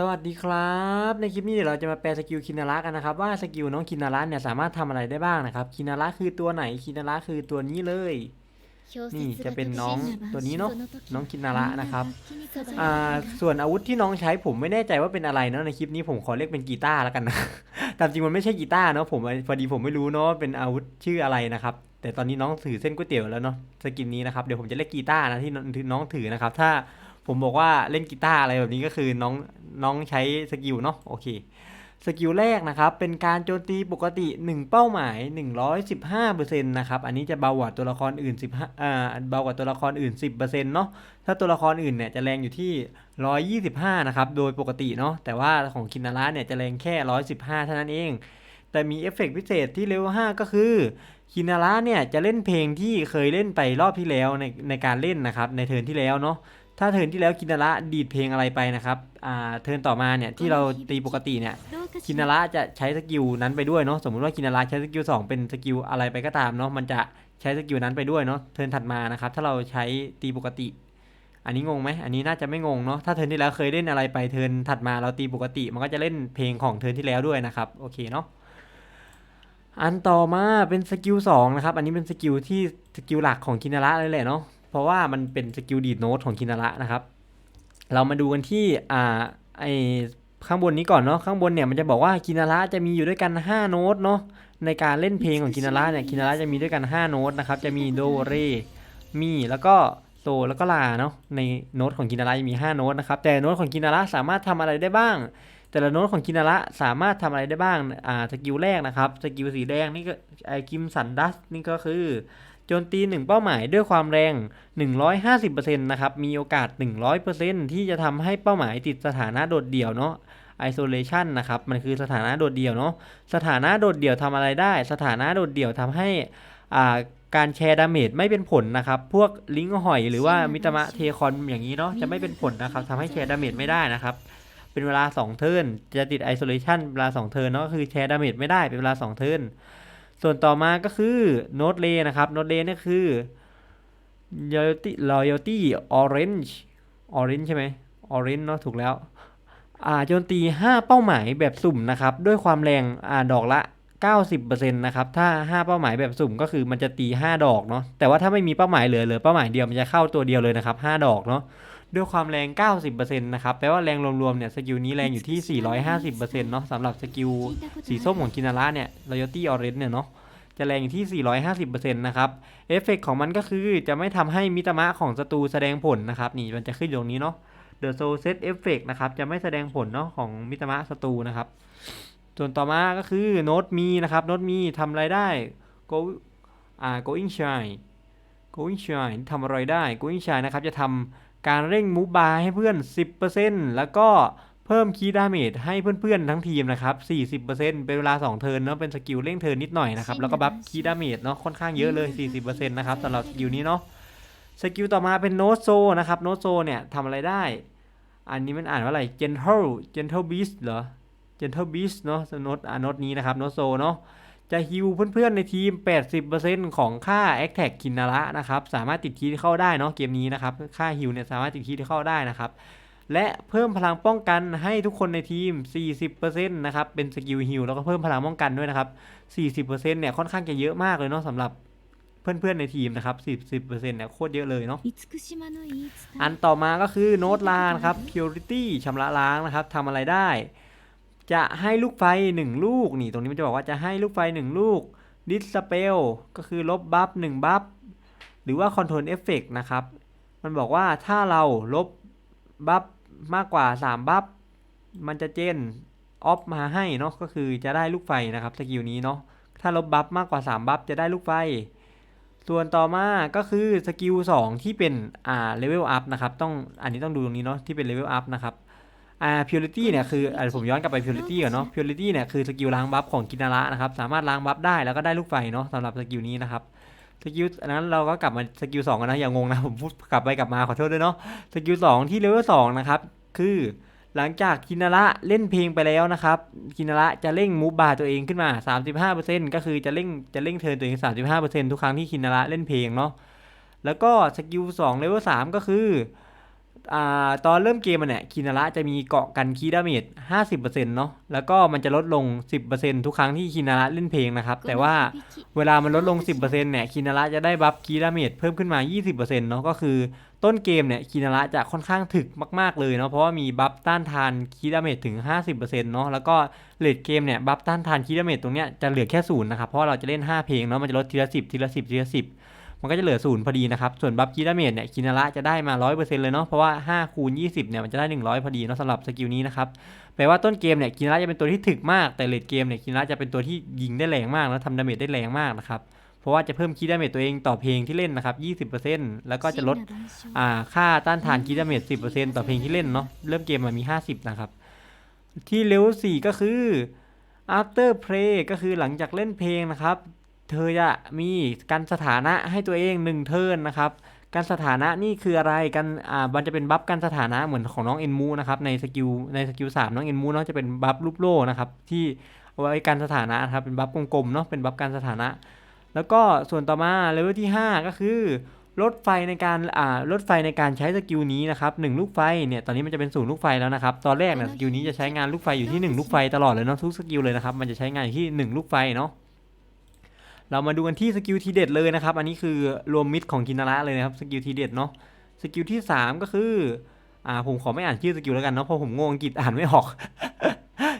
สวัสดีครับ ในคลิปนี้เดี๋ยวเราจะมาแปลสกิลคินาระกันนะครับ ว่าสกิลน้องคินาระเนี่ยสามารถทำอะไรได้บ้างนะครับคินาระคือตัวไหนคินาระคือตัวนี้เลย นี่จะเป็นน้องตัวนี้เนาะน้องคินาระนะครับอ่าอ่าส่วนอาวุธที่น้องใช้ผมไม่แน่ใจว่าเป็นอะไรเนาะในคลิปนี้ผมขอเรียกเป็นกีตาร์แล้วกันนะตามจริงมันไม่ใช่กีตาร์เนาะผมพอดีผมไม่รู้เนาะว่าเป็นอาวุธชื่ออะไรนะครับแต่ตอนนี้น้องถือเส้นก๋วยเตี๋ยวแล้วเนาะสกินนี้นะครับเดี๋ยวผมจะเรียกกีตาร์นะที่น้องที่น้องถือนะครับถ้า ผมบอกว่าเล่นกีตาร์อะไรแบบนี้ก็คือน้องน้องใช้สกิลเนาะโอเคสกิลแรกนะครับ เป็นการโจมตีปกติ 1 เป้าหมาย 115%นะครับ อันนี้จะเบากว่าตัวละครอื่น15อ่าเบากว่าตัวละครอื่น 10%เนาะถ้าตัวละครอื่นเนี่ยจะแรงอยู่ที่ 125 นะครับ โดยปกติเนาะแต่ว่าของคินาระเนี่ยจะแรงแค่ 115 เท่านั้นเอง แต่มีเอฟเฟกต์พิเศษที่เลเวล5ก็คือคินาระเนี่ยจะเล่นเพลงที่เคยเล่นไปรอบที่แล้วในในการเล่นนะครับในเทิร์นที่แล้วเนาะ ถ้าเทิร์นที่แล้วคินาระดีดเพลงอะไรไปนะครับอ่าเทิร์นต่อมาเนี่ยที่เราตีปกติเนี่ยคินาระจะใช้สกิลนั้นไปด้วยเนาะสมมติว่าคินาระใช้สกิล2เป็นสกิลอะไรไปก็ตามเนาะมันจะใช้สกิลนั้นไปด้วยเนาะเทิร์นถัดมานะครับถ้าเราใช้ตีปกติ อันนี้งงไหมอันนี้น่าจะไม่งงเนาะถ้าเทิร์นที่แล้วเคยเล่นอะไรไปเทิร์นถัดมาเราตีปกติ มันก็จะเล่นเพลงของเทิร์นที่แล้วด้วยนะครับโอเคเนาะอันต่อมาเป็นสกิล2นะครับ อันนี้เป็นสกิลที่สกิลหลักของคินาระเลยแหละเนาะ เพราะว่ามันเป็นสกิลดีดโน้ตของคินาระนะครับ เรามาดูกันที่อ่าไอข้างบนนี้ก่อนเนาะข้างบนเนี่ยมันจะบอกว่าคินาระจะมีอยู่ด้วยกัน 5 โน้ตเนาะในการเล่นเพลงของคินาระเนี่ยคินาระจะมีด้วยกัน 5 โน้ตนะครับ จะมีโดเรมีแล้วก็โซแล้วก็ลาเนาะในโน้ตของคินาระจะมี 5 โน้ตนะครับ แต่โน้ตของคินาระสามารถทำอะไรได้บ้าง แต่ละโน้ตของคินาระสามารถทำอะไรได้บ้างอ่าสกิลแรกนะครับสกิลสีแดงนี่ก็ไอคิมสันดัสนี่ก็คือ จมตีหนึ่งเป้าหมายด้วยความแรง 150%นะครับ มีโอกาส 100%ที่จะทำให้เป้าหมายติดสถานะโดดเดี่ยวเนาะ isolation นะครับ มันคือสถานะโดดเดี่ยวเนาะ สถานะโดดเดี่ยวทำอะไรได้ สถานะโดดเดี่ยวทำให้อ่าการแชร์ดาเมจไม่เป็นผลนะครับ พวกลิงก์หอยหรือว่ามิตมะเทคอนอย่างนี้เนาะจะไม่เป็นผลนะครับทำให้แชร์ดาเมจไม่ได้นะครับ เป็นเวลา 2 เทิร์นจะติด isolation เวลา 2 เทิร์นเนาะก็คือแชร์ดาเมจไม่ได้เป็นเวลา 2 เทิร์น ส่วนต่อมาก็คือโน้ตเลนะครับโน้ตเลนี่คือ loyalty loyalty orange orange ใช่ไหม orange เนาะถูกแล้ว อ่าโจมตี 5 เป้าหมายแบบสุ่มนะครับ ด้วยความแรงอ่าดอกละ 90%นะครับ ถ้า 5 เป้าหมายแบบสุ่มก็คือมันจะตี 5 ดอกเนาะแต่ว่าถ้าไม่มีเป้าหมายเหลือเหลือเป้าหมายเดียวมันจะเข้าตัวเดียวเลยนะครับ 5 ดอกเนาะ ด้วยความแรง 90%นะครับ แปลว่าแรงรวมๆเนี่ย สกิลนี้แรงอยู่ที่ 450%เนาะสำหรับสกิลสีส้มของกินาระเนี่ย Loyalty Orange เนี่ยเนาะ จะแรงอยู่ที่ 450%นะครับ เอฟเฟกของมันก็คือจะไม่ทำให้มิตามะของศัตรูแสดงผลนะครับ นี่มันจะขึ้นตรงนี้เนาะ The Soul Set Effect นะครับ จะไม่แสดงผลเนาะของมิตามะศัตรูนะครับ ส่วนต่อมาก็คือโน้ตมีนะครับ โน้ตมีทำอะไรได้ go อ่า going shine going shine ทำอะไรได้ going shine นะครับ จะทำ การเร่งมูฟบาร์ให้เพื่อน 10%แล้วก็เพิ่มคีย์ดาเมจให้เพื่อนๆทั้งทีมนะครับ 40%เป็นเวลา 2 เทิร์นเนาะ เป็นสกิลเร่งเทิร์นนิดหน่อยนะครับ แล้วก็บัฟคีย์ดาเมจเนาะ ค่อนข้างเยอะเลย 40%นะครับสำหรับสกิลนี้เนาะ สกิลต่อมาเป็นโนตโซนะครับ โนตโซเนี่ยทำอะไรได้ อันนี้มันอ่านว่าอะไร gentle gentle beast เหรอ gentle beast เนาะโน้ตอ่าโน้ตนี้นะครับ โนตโซเนาะ จะฮิวเพื่อนๆในทีม 80%ของค่า Attack คินาระนะครับ สามารถติดคีย์เข้าได้เนาะเกมนี้นะครับ ค่าฮิวเนี่ยสามารถติดคีย์เข้าได้นะครับ และเพิ่มพลังป้องกันให้ทุกคนในทีม 40%นะครับ เป็นสกิลฮิลแล้วก็เพิ่มพลังป้องกันด้วยนะครับ 40%เนี่ยค่อนข้างจะเยอะมากเลยเนาะสำหรับเพื่อนๆในทีมนะครับ40%เนี่ยโคตรเยอะเลยเนาะ อันต่อมาก็คือโนตลานะครับ purity ชำระล้างนะครับทำอะไรได้ จะให้ลูกไฟ 1 ลูกนี่ตรงนี้มันจะบอกว่าจะให้ลูกไฟ 1 ลูก dispel ก็คือลบบัฟ1บัฟหรือว่า control effect นะครับ มันบอกว่าถ้าเราลบบัฟมากกว่า 3 บัฟมันจะเจนออฟมาให้เนาะก็คือจะได้ลูกไฟนะครับสกิลนี้เนาะถ้าลบบัฟมากกว่า 3 บัฟจะได้ลูกไฟ ส่วนต่อมาก็คือสกิล2ที่เป็นอ่าเลเวลอัพนะครับต้องอันนี้ต้องดูตรงนี้เนาะที่เป็นเลเวลอัพนะครับ อ่า purity เนี่ยคืออ่าผมย้อนกลับไป purity ก่อนเนาะ purity เนี่ยคือสกิลล้างบัฟของกินาระนะครับ สามารถล้างบัฟได้แล้วก็ได้ลูกไฟเนาะสำหรับสกิลนี้นะครับ สกิลอันนั้นเราก็กลับมาสกิลสองกันนะอย่างงงนะผมพูดกลับไปกลับมาขอโทษด้วยเนาะ สกิลสองที่เลเวลสองนะครับคือหลังจากคินาระเล่นเพลงไปแล้วนะครับคินาระจะเร่งมูฟบาร์ตัวเองขึ้นมา 35%ก็คือจะเร่งจะเร่งเทิร์นตัวเอง 35%ทุกครั้งที่คินาระเล่นเพลงเนาะแล้วก็สกิล2เลเวล3ก็คือ ตอนเริ่มเกมมันเนี่ยคินาระจะมีเกาะกันคีดาเมจ50%เนาะแล้วก็มันจะลดลง 10%ทุกครั้งที่คินาระเล่นเพลงนะครับ แต่ว่าเวลามันลดลง 10%เนี่ยคินาระจะได้บัฟคีดาเมจเพิ่มขึ้นมา 20%เนาะก็คือต้นเกมเนี่ยคินาระจะค่อนข้างถึกมาก ๆ เลยเนาะเพราะว่ามีบัฟต้านทานคีดาเมจถึง 50%เนาะแล้วก็เลดเกมเนี่ยบัฟต้านทานคีดาเมจตรงเนี้ยจะเหลือแค่ศูนย์นะครับเพราะว่าเราจะเล่น 5 เพลงเนาะมันจะลดทีละ10ทีละ10ทีละ10 มันก็จะเหลือศูนย์พอดีนะครับ ส่วนบัฟคีดาเมจเนี่ยคินาระจะได้มา 100%เลยเนาะ เพราะว่า 5 คูณ 20 เนี่ย มันจะได้ 100 พอดีเนาะสำหรับสกิลนี้นะครับ แปลว่าต้นเกมเนี่ยคินาระจะเป็นตัวที่ถึกมาก แต่เลดเกมเนี่ยคินาระจะเป็นตัวที่ยิงได้แรงมากแล้วทำดาเมจได้แรงมากนะครับเพราะว่าจะเพิ่มคีดาเมจตัวเองต่อเพลงที่เล่นนะครับ 20%แล้วก็จะลดอ่าค่าต้านทานคีดาเมจ10%ต่อเพลงที่เล่นเนาะ เริ่มเกมมันมี 50 นะครับ ที่เลเวล4ก็คือ after play ก็คือหลังจากเล่นเพลงนะครับ เธอจะมีการสถานะให้ตัวเองหนึ่งเทิร์นนะครับ การสถานะนี่คืออะไรกันอ่ามันจะเป็นบัฟการสถานะเหมือนของน้องเอ็นมูนะครับในสกิลในสกิลสามน้องเอ็นมูเนาะจะเป็นบัฟรูปโล่นะครับที่เอาไว้การสถานะนะครับเป็นบัฟกลมๆเนาะเป็นบัฟการสถานะ แล้วก็ส่วนต่อมาเลเวลที่ 5 ก็คือลดไฟในการอ่าลดไฟในการใช้สกิลนี้นะครับหนึ่งลูกไฟเนี่ยตอนนี้มันจะเป็นศูนย์ลูกไฟแล้วนะครับตอนแรกเนี่ยสกิลนี้จะใช้งานลูกไฟอยู่ที่หนึ่งลูกไฟตลอดเลยเนาะทุกสกิลเลยนะครับมันจะใช้งานอยู่ที่หนึ่งลูกไฟเนาะ เรามาดูกันที่สกิลทีเด็ดเลยนะครับ อันนี้คือรวมมิดของกินาระเลยนะครับสกิลทีเด็ดเนาะสกิลที่ 3 ก็คืออ่าผมขอไม่อ่านชื่อสกิลแล้วกันเนาะเพราะผมงงอังกฤษอ่านไม่ออก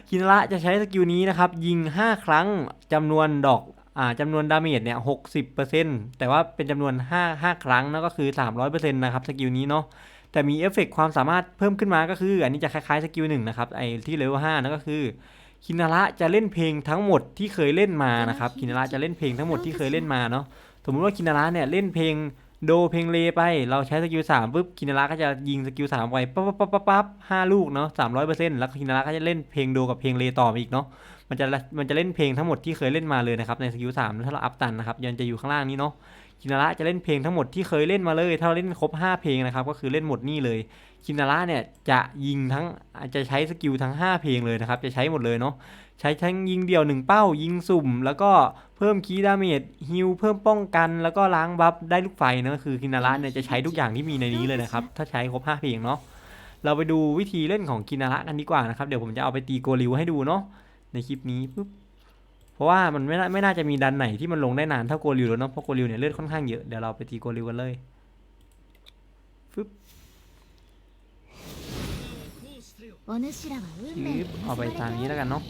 กินาระจะใช้สกิลนี้นะครับ ยิง 5 ครั้งจำนวนดอกอ่าจำนวนดาเมจเนี่ยหกสิบเปอร์เซ็นต์แต่ว่าเป็นจำนวน 5 5 ครั้งนะก็คือ 300%นะครับสกิลนี้เนาะแต่มีเอฟเฟกต์ความสามารถเพิ่มขึ้นมาก็คือ อันนี้จะคล้ายๆสกิลหนึ่งนะครับไอ้ที่เลเวลห้านั่นก็คือ คินาระจะเล่นเพลงทั้งหมดที่เคยเล่นมานะครับคินาระจะเล่นเพลงทั้งหมดที่เคยเล่นมาเนาะสมมุติว่าคินาระเนี่ยเล่นเพลงโดเพลงเลไป เราใช้สกิลสามปุ๊บคินาระก็จะยิงสกิลสามไปปั๊บปั๊บปั๊บปั๊บปั๊บห้าลูกเนาะสามร้อยเปอร์เซ็นต์แล้วคินาระก็จะเล่นเพลงโดกับเพลงเลต่อมาอีกเนาะมันจะมันจะเล่นเพลงทั้งหมดที่เคยเล่นมาเลยนะครับในสกิลสามถ้าเราอัพตันนะครับยันจะอยู่ข้างล่างนี้เนาะ คินาระจะเล่นเพลงทั้งหมดที่เคยเล่นมาเลย ถ้าเราเล่นครบห้าเพลงนะครับ ก็คือเล่นหมดนี่เลย คินาระเนี่ยจะยิงทั้งจะใช้สกิลทั้ง 5 เพลงเลยนะครับ จะใช้หมดเลยเนาะ ใช้ทั้งยิงเดี่ยว 1 เป้า ยิงสุ่ม แล้วก็เพิ่มคีย์ดาเมจฮิลเพิ่มป้องกัน แล้วก็ล้างบัฟได้ลูกไฟนะก็คือคินาระเนี่ยจะใช้ทุกอย่างที่มีในนี้เลยนะครับ ถ้าใช้ครบ 5 เพลงเนาะ เราไปดูวิธีเล่นของคินาระกันดีกว่านะครับ เดี๋ยวผมจะเอาไปตีโกริวให้ดูเนาะ ในคลิปนี้ปุ๊บ เพราะว่ามันไม่น่าไม่น่าจะมีดันไหนที่มันลงได้นานเท่าโกลิวแล้วเนาะเพราะโกลิวเนี่ยเลือดค่อนข้างเยอะเดี๋ยวเราไปตีโกลิวกันเลยฟึบยืบเอาไปทางนี้แล้วกันเนาะ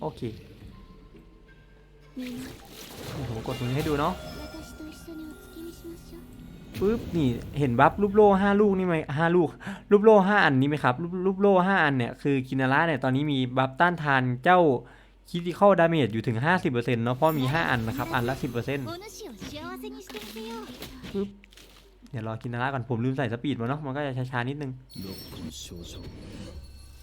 โอเคผมกดมือให้ดูเนาะปึ๊บนี่เห็นบัฟรูปโล่ห้าลูกนี่ไหมห้าลูกรูปโล่ห้าอันนี้ไหมครับรูปรูปโล่ห้าอันเนี่ยคือคินาระเนี่ยตอนนี้มีบัฟต้านทานเจ้า คิติคอลดาเมจอยู่ถึง 50%เนาะเพราะมี 5 อันนะครับ อันละ 10%ปึ๊บเดี๋ยวรอกินนาราก่อนผมลืมใส่สปีดมาเนาะมันก็จะช้าๆนิดนึง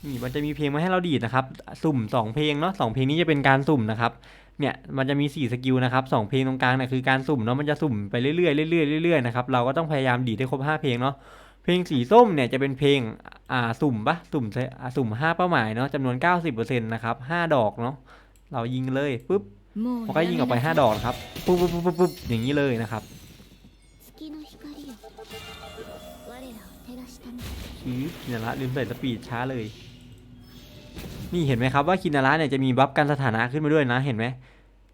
นี่มันจะมีเพลงมาให้เราดีดนะครับ สุ่ม 2 เพลงเนาะสเพลงนี้จะเป็นการสุ่มนะครับเนี่ยมันจะมี 4 สกิลนะครับสเพลงตรงกลางเนี่ยคือการสุ่มเนาะมันจะสุ่มไปเรื่อยๆเรื่อยๆเรื่อยๆนะครับเราก็ต้องพยายามดีดให้ครบ 5 เพลงเนาะเพลงสีส้มเนี่ยจะเป็นเพลง อ่าสุ่มปะสุ่มใช่อสุ่มห้าเป้าหมายเนาะจำนวนเก้าสิบเปอร์เซ็นต์นะครับห้าดอกเนาะเรายิงเลยปุ๊บมันก็ยิงออกไปห้าดอกครับปุ๊บปุ๊บปุ๊บปุ๊บอย่างนี้เลยนะครับชีคินาระลืมใส่สปีดช้าเลย นี่เห็นไหมครับว่าคินาระเนี่ยจะมีบัฟกันสถานะขึ้นมาด้วยนะเห็นไหม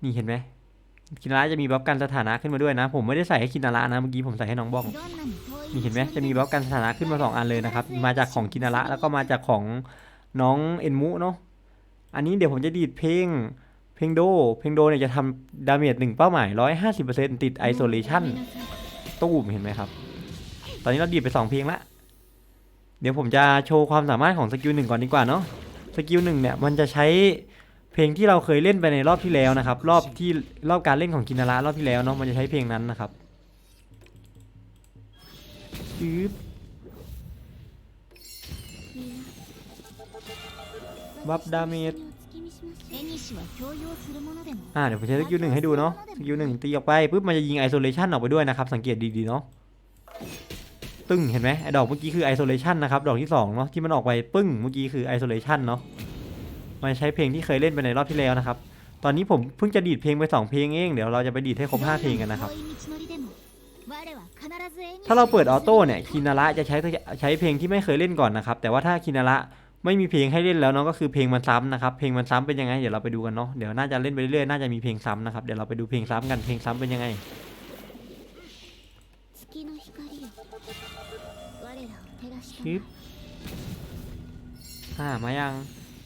นี่เห็นไหมคินาระจะมีบัฟกันสถานะขึ้นมาด้วยนะ ผมไม่ได้ใส่ให้คินาระนะเมื่อกี้ผมใส่ให้น้องบ้อง นี่เห็นไหมจะมีบัฟกันสถานะขึ้นมาสองอันเลยนะครับ มาจากของคินาระแล้วก็มาจากของน้องเอ็นมุเนาะอันนี้เดี๋ยวผมจะดีดเพลงเพลงโด เพลงโดเนี่ยจะทำดาเมจหนึ่งเป้าหมายร้อยห้าสิบเปอร์เซ็นต์ติดไอโซเลชันตู้มเห็นไหมครับ ตอนนี้เราดีดไปสองเพลงละเดี๋ยวผมจะโชว์ความสามารถของสกิลหนึ่งก่อนดีกว่าเนาะสกิลหนึ่งเนี่ยมันจะใช้เพลงที่เราเคยเล่นไปในรอบที่แล้วนะครับ รอบที่รอบการเล่นของกินาระรอบที่แล้วเนาะมันจะใช้เพลงนั้นนะครับ ปื๊ดบัฟดาเมจอ่าเดี๋ยวผมใช้สกิลหนึ่งให้ดูเนาะสกิลหนึ่งตีออกไปปุ๊บมันจะยิงไอโซเลชันออกไปด้วยนะครับสังเกตดีๆเนาะตึ้งเห็นไหมไอดอกเมื่อกี้คือไอโซเลชันนะครับดอกที่2เนาะที่มันออกไปปึ้งเมื่อกี้คือไอโซเลชันเนาะมันใช้เพลงที่เคยเล่นไปในรอบที่แล้วนะครับ ตอนนี้ผมเพิ่งจะดีดเพลงไป 2 เพลงเองเดี๋ยวเราจะไปดีดให้ครบ5เพลงกันนะครับ ถ้าเราเปิดออโต้เนี่ยคินาระจะใช้ใช้เพลงที่ไม่เคยเล่นก่อนนะครับ แต่ว่าถ้าคินาระไม่มีเพลงให้เล่นแล้วน้องก็คือเพลงมันซ้ำนะครับเพลงมันซ้ำเป็นยังไงเดี๋ยวเราไปดูกันเนาะเดี๋ยวน่าจะเล่นไปเรื่อยๆน่าจะมีเพลงซ้ำนะครับเดี๋ยวเราไปดูเพลงซ้ำกันเพลงซ้ำเป็นยังไงชึปอ่ามายัง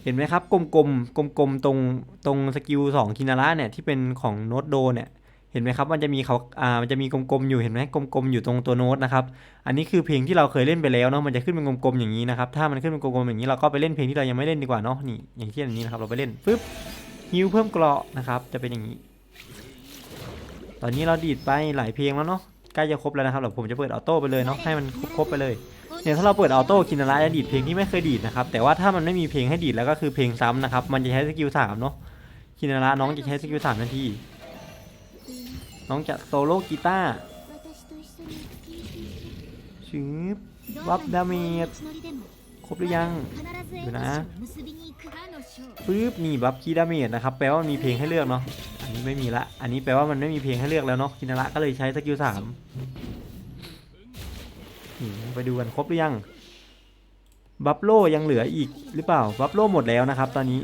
เห็นไหมครับกลมๆกลมๆตรงตรงสกิลสองคินาระเนี่ยที่เป็นของโนตโดเนี่ย เห็นไหมครับ มันจะมีเขาอ่า มันจะมีกลมๆอยู่ เห็นไหมกลมๆอยู่ตรงตัวโน้ตนะครับ อันนี้คือเพลงที่เราเคยเล่นไปแล้วเนาะ มันจะขึ้นเป็นกลมๆอย่างนี้นะครับ ถ้ามันขึ้นเป็นกลมๆอย่างนี้เราก็ไปเล่นเพลงที่เรายังไม่เล่นดีกว่าเนาะ นี่ อย่างเช่นอันนี้นะครับ เราไปเล่นปึ๊บฮิวเพิ่มกรอนะครับ จะเป็นอย่างนี้ ตอนนี้เราดีดไปหลายเพลงแล้วเนาะ ใกล้จะครบแล้วนะครับเดี๋ยวผมจะเปิดออโต้ไปเลยเนาะ ให้มันครบไปเลย เนี่ยถ้าเราเปิดออโต้คินาระจะดีดเพลงที่ไม่เคยดีดนะครับ แต่ว่าถ้ามันไม่มีเพลงให้ดีดแล้วก็คือเพลงซ้ำนะครับ มันจะใช้สกิลสามเนาะ คินาระน้องจะใช้สกิลสามนที น้องจะโซโล่กีตาร์ชิบวับดาเมจครบหรือยังดูนะปึ๊บนี่บับคีดาเมจนะครับแปลว่ามีเพลงให้เลือกเนาะอันนี้ไม่มีละอันนี้แปลว่ามันไม่มีเพลงให้เลือกแล้วเนาะกินาระก็เลยใช้สกิลสามไปดูกันครบหรือยังบับโลยังเหลืออีกหรือเปล่าบับโลหมดแล้วนะครับ ตอนนี้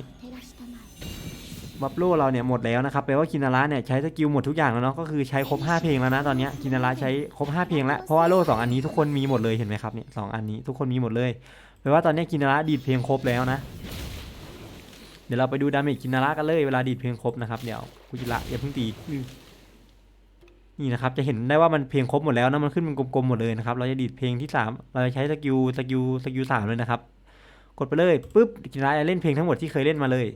บับโลเราเนี่ยหมดแล้วนะครับแปลว่าคินาระเนี่ยใช้สกิลหมดทุกอย่างแล้วเนาะก็คือใช้ครบ 5 เพลงแล้วนะตอนนี้คินาระใช้ครบ 5 เพลงแล้วเพราะว่าโล่2อันนี้ทุกคนมีหมดเลยเห็นไหมครับเนี่ยสอันนี้ทุกคนมีหมดเลยแปลว่าตอนนี้คินาระดีดเพลงครบแล้วนะ เดี๋ยวเราไปดูดาเมจคินาระกันเลยเวลาดีดเพลงครบนะครับเดี๋ยวกุจิระอย่าเพิ่งตีนี่นะครับจะเห็นได้ว่ามันเพลงครบหมดแล้วนะมันขึ้นเป็นกลมๆหมดเลยนะครับเราจะดีดเพลงที่ 3 เราจะใช้สกิลสกิลสกิลสามเลยนะครับกดไปเลยปุ๊บกินาระจะเล่นเพลงทั้งหมดที่เคยเล่นมาเลย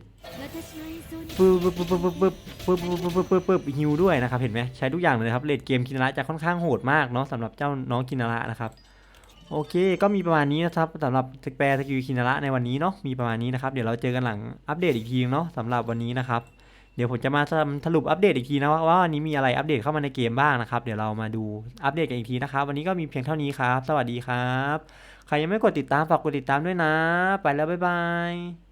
ปึ๊บปึ๊บปึ๊บปึ๊บปึ๊บปึ๊บปึ๊บปึ๊บปึ๊บปึ๊บฮิวด้วยนะครับเห็นไหมใช้ทุกอย่างเลยครับเลดเกมคินาระจะค่อนข้างโหดมากเนาะสำหรับเจ้าน้องคินาระนะครับโอเค ก็มีประมาณนี้นะครับสำหรับสแปรสกิลคินาระในวันนี้เนาะมีประมาณนี้นะครับเดี๋ยวเราเจอกันหลังอัปเดตอีกทีเนาะสำหรับวันนี้นะครับเดี๋ยวผมจะมาสรุปอัปเดตอีกทีนะว่าว่าวันนี้มีอะไรอัปเดตเข้ามาในเกมบ้างนะครับเดี๋ยวเรามาดูอัปเดตกันอีกทีนะครับวันนี้ก็มีเพียงเท่านี้ครับ สวัสดีครับ ใครยังไม่กดติดตามฝากกดติดตามด้วยนะ ไปแล้วบ๊ายบาย